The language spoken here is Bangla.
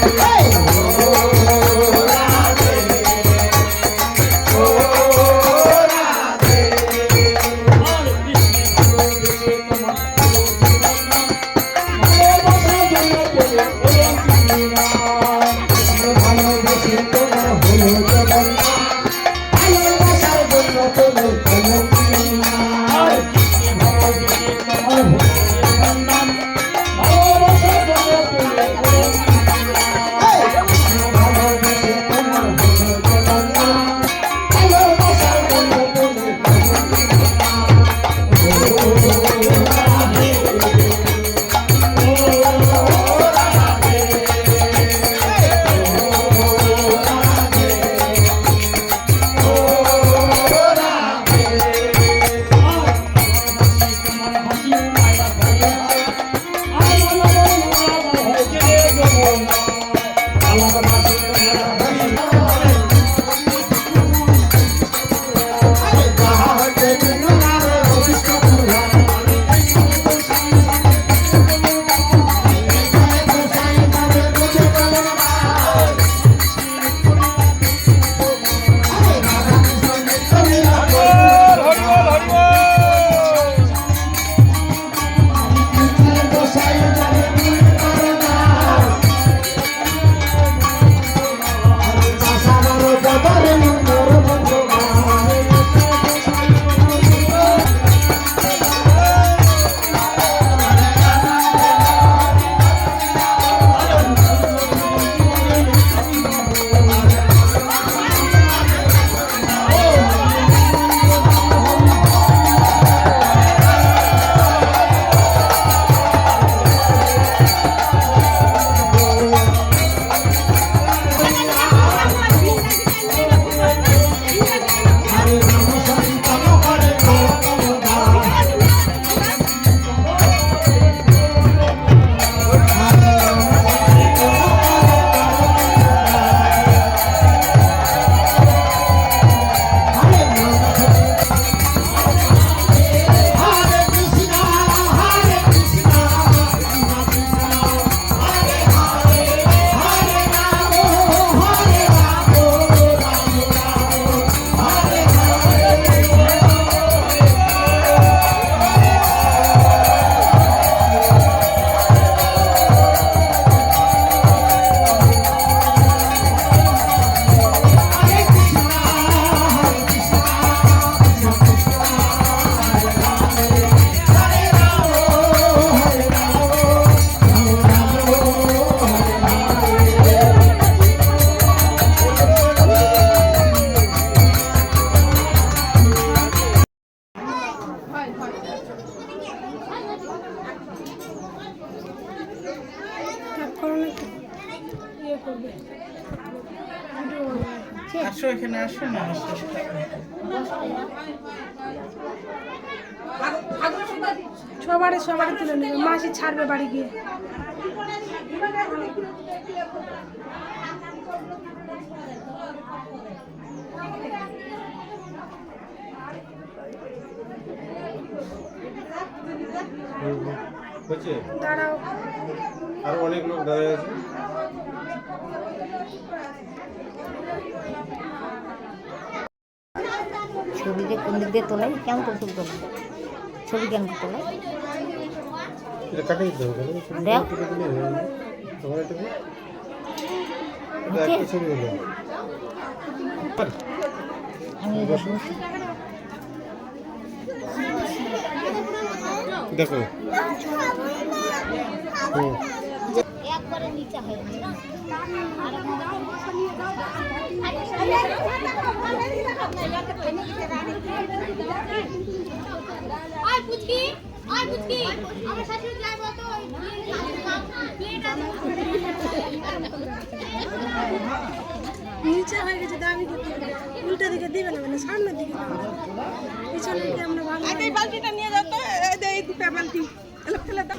Yeah. করো না ইয়ে করবে। আসো এখানে আসো না আসো সবারে সবারে তুলে নেবে। মাসি ছাড়বে বাড়ি গিয়ে। দাঁড়াও। আরও অনেক লোক দাঁড়িয়ে আছে। ছবিতে কোন দিক দিয়ে তোলে কেমন ছবি তোলে ছবি কেমন করে তোলে এটা কাটে দিতে হবে ছবি দেখ। তোমার এটা। একটা ছবি হলো। দেখো। হুম। একবারে নিচে হয়ে গেছে আয় পুচকি আয় পুচকি। আমার শাশুড়ি যাই বলতো নিচে হয়ে গেছে দাবি করতে হবে। উল্টা দিকে দিবে না মানে সামনের দিকে। পিছনে দিকে আমরা ভালো বালতিটা নিয়ে যাও তো এই দুটা বালতি ফেলে দাও।